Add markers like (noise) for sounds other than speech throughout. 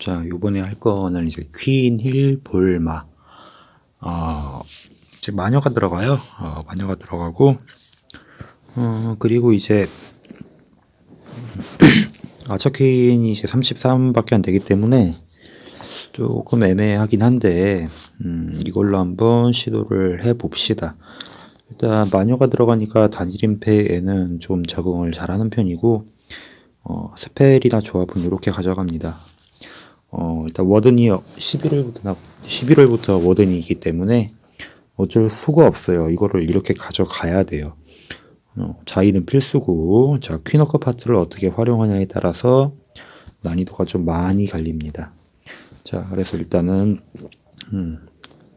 자, 요번에 할 거는 이제 퀸 힐 볼 마. 어, 이제 마녀가 들어가요. 어, 마녀가 들어가고, 어, 그리고 이제, (clears throat) 아처 퀸이 이제 33밖에 안 되기 때문에 조금 애매하긴 한데, 음, 이걸로 한번 시도를 해 봅시다. 일단 마녀가 들어가니까 단일 임페에는 좀 적응을 잘하는 편이고, 어, 스펠이나 조합은 이렇게 가져갑니다. 어, 일단 워든이 11월부터 나, 11월부터 워든이기 때문에 어쩔 수가 없어요. 이거를 이렇게 가져가야 돼요. 어, 자이는 필수고, 자, 퀸워커 파트를 어떻게 활용하냐에 따라서 난이도가 좀 많이 갈립니다. 자, 그래서 일단은, 음,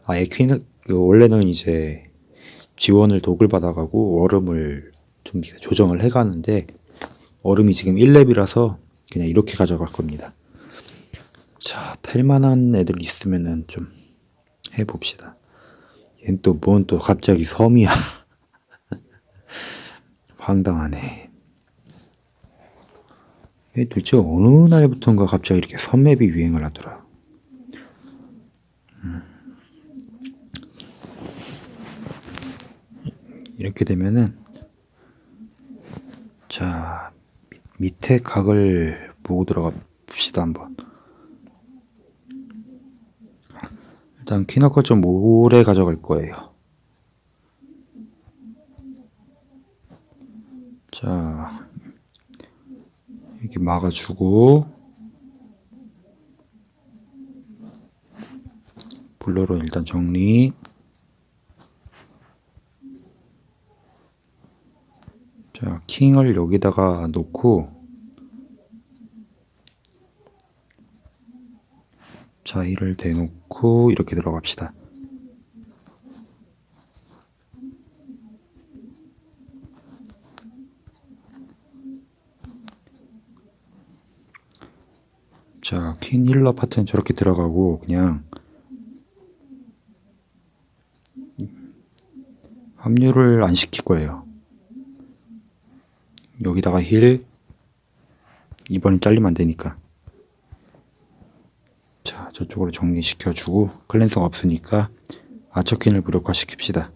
아예 퀸, 그 원래는 이제 지원을 독을 받아가고 얼음을 좀 조정을 해가는데, 얼음이 지금 1렙이라서 그냥 이렇게 가져갈 겁니다. 자, 팰만한 애들 있으면은 좀 해봅시다. 얜 또 뭔 또 갑자기 섬이야. (laughs) 황당하네. 얘 도대체 어느 날부턴가 갑자기 이렇게 섬맵이 유행을 하더라. 음. 이렇게 되면은 자 밑에 각을 보고 들어가 봅시다 한번. 일단 키너컷 좀 오래 가져갈 거예요. 자, 이렇게 막아주고, 블러로 일단 정리. 자, 킹을 여기다가 놓고, 자이를 대놓고 이렇게 들어갑시다. 자, 퀸 힐러 파트는 저렇게 들어가고 그냥 합류를 안 시킬 거예요. 여기다가 힐 이번엔 잘리면 안 되니까. 자, 저쪽으로 정리시켜주고 클랜성 없으니까 아처퀸을 무력화시킵시다.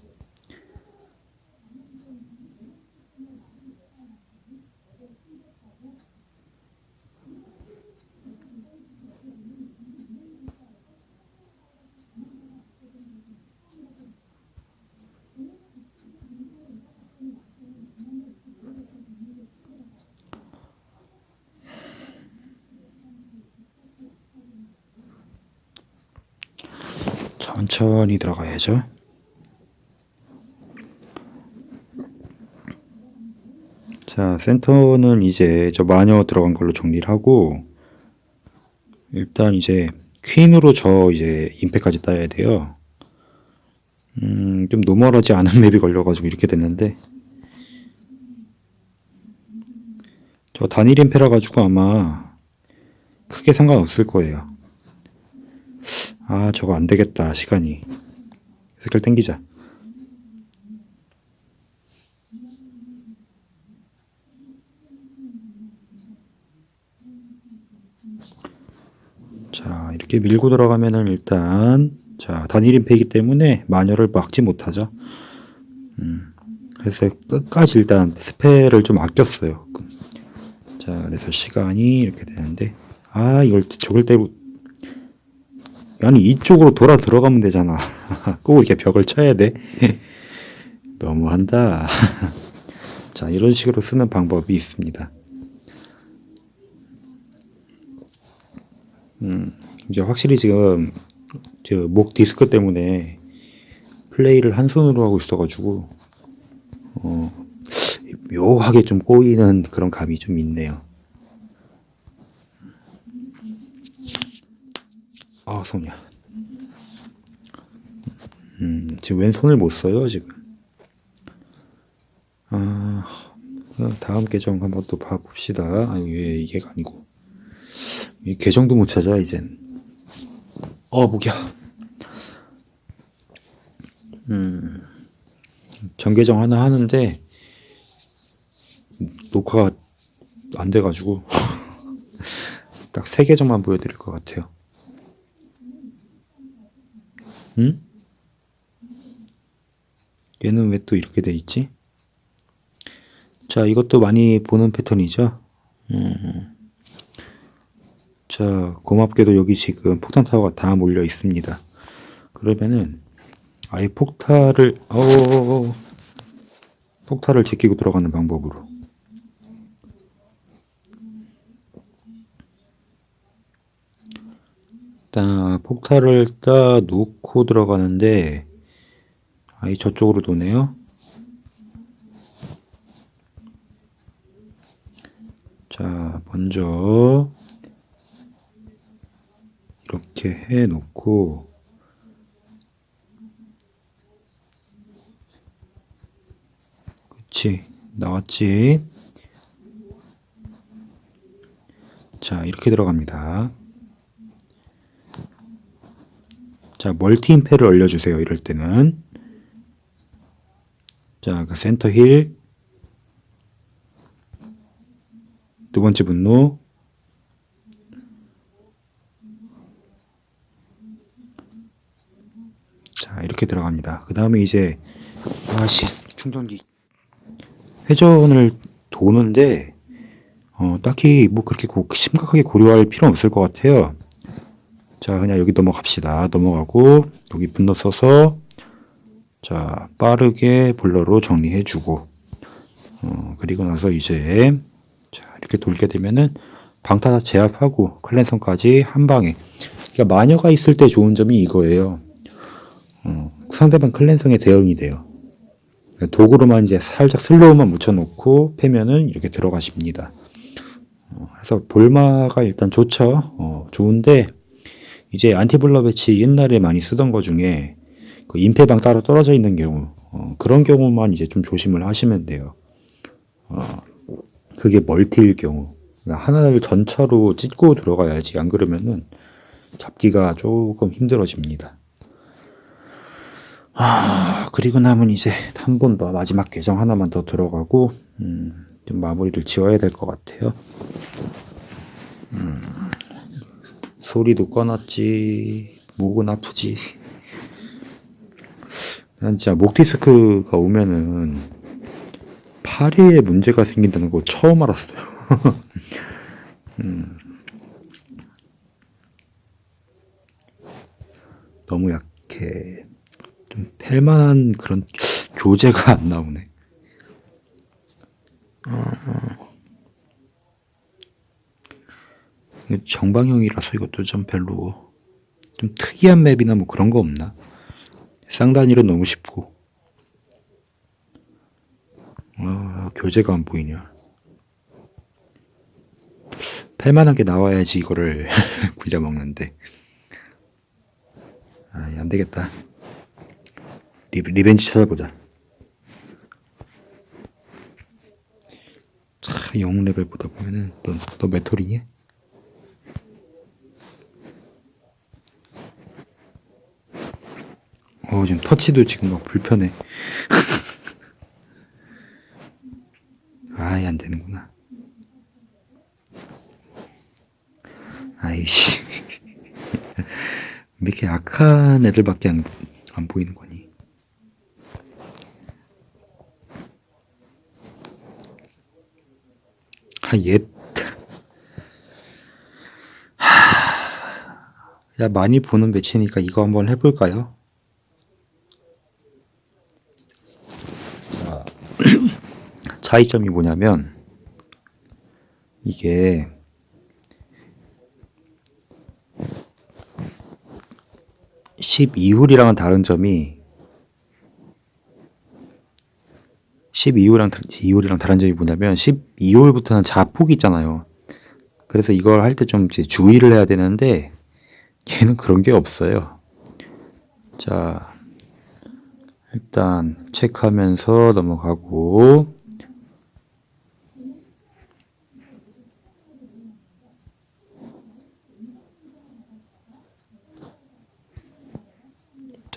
천천히 들어가야죠. 자, 센터는 이제 저 마녀 들어간 걸로 정리를 하고, 일단 이제 퀸으로 저 이제 임팩까지 따야 돼요. 음, 좀 노멀하지 않은 (laughs) 맵이 걸려가지고 이렇게 됐는데, 저 단일 임페라 가지고 아마 크게 상관없을 거예요. 아, 저거 안 되겠다, 시간이. 색깔 땡기자. 자, 이렇게 밀고 들어가면은 일단, 자, 단일 임페이기 때문에 마녀를 막지 못하죠. 음, 그래서 끝까지 일단 스펠을 좀 아꼈어요. 자, 그래서 시간이 이렇게 되는데, 아, 이걸 저걸 때로 아니 이쪽으로 돌아 들어가면 되잖아. (laughs) 꼭 이렇게 벽을 쳐야 돼. (laughs) 너무한다. (laughs) 자 이런 식으로 쓰는 방법이 있습니다. 음 이제 확실히 지금 저목 디스크 때문에 플레이를 한 손으로 하고 있어가지고 어 묘하게 좀 꼬이는 그런 감이 좀 있네요. 아, 손이야. 음, 지금 왼손을 못 써요, 지금. 아, 다음 계정 한번 또 봐봅시다. 아, 왜 이게가 아니고. 이 계정도 못 찾아, 이젠. 어, 목이야. 음, 전계정 하나 하는데, 녹화가 안 돼가지고. (laughs) 딱 세 계정만 보여드릴 것 같아요. 응? 얘는 왜 또 이렇게 돼 있지? 자, 이것도 많이 보는 패턴이죠. 음. 자, 고맙게도 여기 지금 폭탄 타워가 다 몰려 있습니다. 그러면은 아예 폭탄을 어 폭탄을 제끼고 들어가는 방법으로 일단 폭탄을 따 놓고 들어가는데 아예 저쪽으로 도네요. 자, 먼저 이렇게 해 놓고 그치 나왔지 자 이렇게 들어갑니다 자 멀티 임페를 올려주세요 이럴 때는. 자 그 센터 힐. 두 번째 분노. 자 이렇게 들어갑니다. 그 다음에 이제 아씨 충전기. 회전을 도는데 어, 딱히 뭐 그렇게 고- 심각하게 고려할 필요는 없을 것 같아요 자 그냥 여기 넘어갑시다 넘어가고 여기 분노 써서 자 빠르게 블러로 정리해 주고 어, 그리고 나서 이제 자 이렇게 돌게 되면은 방타 다 제압하고 클랜성까지 한 방에 그러니까 마녀가 있을 때 좋은 점이 이거예요 어, 상대방 클랜성에 대응이 돼요. 도구로만 이제 살짝 슬로우만 묻혀놓고 패면은 이렇게 들어가십니다. 어, 그래서 볼마가 일단 좋죠. 어, 좋은데 이제 안티블러 배치 옛날에 많이 쓰던 거 중에 그 임페방 따로 떨어져 있는 경우 어, 그런 경우만 이제 좀 조심을 하시면 돼요. 어, 그게 멀티일 경우 그러니까 하나를 전차로 찢고 들어가야지 안 그러면은 잡기가 조금 힘들어집니다. 아, 그리고 남은 이제 한 번 더 마지막 계정 하나만 더 들어가고 음, 좀 마무리를 지어야 될 것 같아요. 음, 소리도 꺼놨지, 목은 아프지. 난 진짜 목 디스크가 오면은 팔에 문제가 생긴다는 거 처음 알았어요. (laughs) 음. 너무 약해. 좀 팰만한 그런 교재가 안 나오네. 어, 정방형이라서 이것도 좀 별로 좀 특이한 맵이나 뭐 그런 거 없나? 쌍단일은 너무 쉽고 아, 교재가 안 보이냐? 팰만한 게 나와야지 이거를 (laughs) 굴려 먹는데 아, 안 되겠다. 리, 리벤지 찾아보자. 차, 영웅 레벨 보다 보면은 너, 너 메토리니? 어, 지금 터치도 지금 막 불편해. (laughs) 아예 안 되는구나. 아이씨. (laughs) 왜 이렇게 악한 애들밖에 안, 안 보이는 거니? 아, 옛. 하... 야, 많이 보는 매치니까 이거 한번 해볼까요? 자, 차이점이 뭐냐면, 이게, (12홀이랑은) 다른 점이 12홀이랑 2홀이랑 다른 점이 뭐냐면 12홀부터는 자폭이 있잖아요. 그래서 이걸 할 때 좀 주의를 해야 되는데 얘는 그런 게 없어요. 자, 일단 체크하면서 넘어가고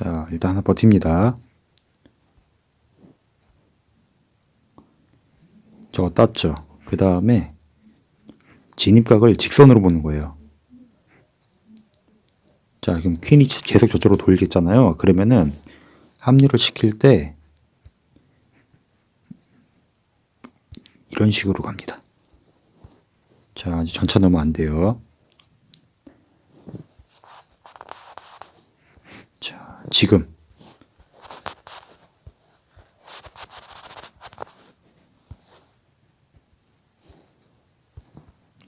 자, 일단 하나 버팁니다. 저거 땄죠. 그 다음에 진입각을 직선으로 보는 거예요. 자, 그럼 퀸이 계속 저쪽으로 돌겠잖아요. 그러면은 합류를 시킬 때 이런 식으로 갑니다. 자, 아직 전차 넣으면 안 돼요. 자, 지금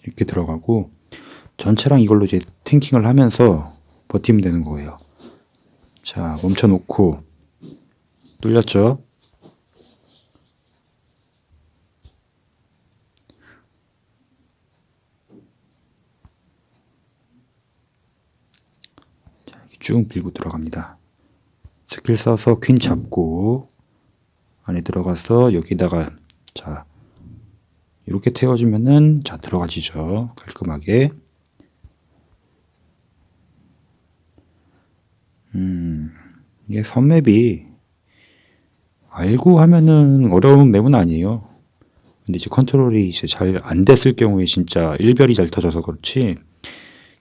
이렇게 들어가고 전체랑 이걸로 이제 탱킹을 하면서 버티면 되는 거예요. 자, 멈춰 놓고 뚫렸죠? 자, 이렇게 쭉 밀고 들어갑니다. 스킬 써서 퀸 잡고 안에 들어가서 여기다가 자 이렇게 태워주면은 자 들어가지죠. 깔끔하게. 음 이게 선맵이 알고 하면은 어려운 맵은 아니에요. 근데 이제 컨트롤이 이제 잘 안 됐을 경우에 진짜 일별이 잘 터져서 그렇지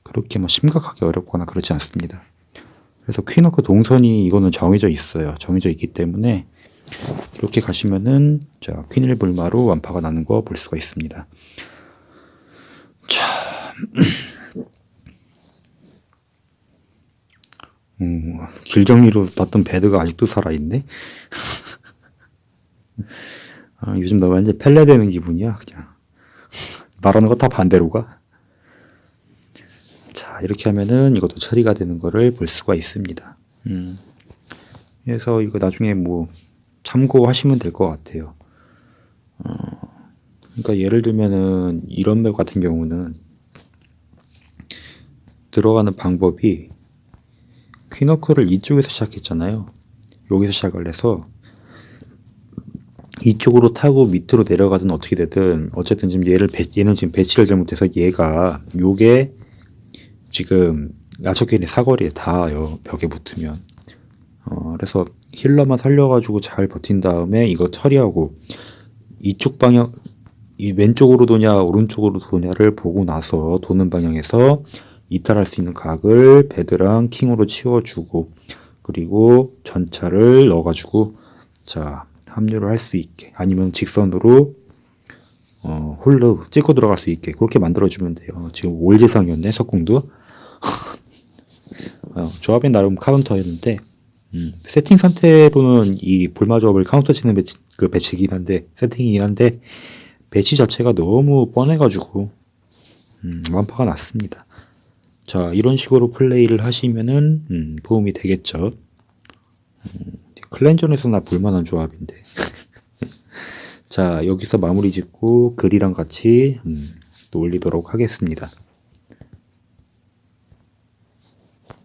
그렇게 뭐 심각하게 어렵거나 그렇지 않습니다 그래서 퀸워크 동선이 이거는 정해져 있어요 정해져 있기 때문에 이렇게 가시면은 자 퀸일 불마로 완파가 나는 거 볼 수가 있습니다. 자, (clears throat) 음, 길 정리로 놨던 배드가 아직도 살아 있네. (laughs) 아, 요즘 나 완전 펠레 되는 기분이야 그냥 (laughs) 말하는 거 다 반대로 가. 자 이렇게 하면은 이것도 처리가 되는 거를 볼 수가 있습니다. 음. 그래서 이거 나중에 뭐 참고하시면 될 것 같아요. 어, 그러니까 예를 들면은 이런 맵 같은 경우는 들어가는 방법이 퀴너크를 이쪽에서 시작했잖아요. 여기서 시작을 해서 이쪽으로 타고 밑으로 내려가든 어떻게 되든 어쨌든 지금 얘를 배, 얘는 지금 배치를 잘못해서 얘가 요게 지금 야적견이 사거리에 닿아요 벽에 붙으면. 어, 그래서 힐러만 살려가지고 잘 버틴 다음에 이거 처리하고 이쪽 방향 이 왼쪽으로 도냐 오른쪽으로 도냐를 보고 나서 도는 방향에서 이탈할 수 있는 각을 배드랑 킹으로 치워주고 그리고 전차를 넣어가지고 자 합류를 할 수 있게. 아니면 직선으로 어, 홀로 찍고 들어갈 수 있게. 그렇게 만들어주면 돼요. 지금 올지상이었네 석궁도 (laughs) 어, 조합이 나름 카운터였는데 음, 세팅 상태로는 이 볼마 조합을 카운터 치는 배치, 그 배치긴 한데 세팅이긴 한데 배치 자체가 너무 뻔해가지고 음, 완파가 났습니다. 자 이런 식으로 플레이를 하시면은 음, 도움이 되겠죠. 음, 클랜전에서나 볼만한 조합인데. (laughs) 자 여기서 마무리 짓고 글이랑 같이 음, 또 올리도록 하겠습니다.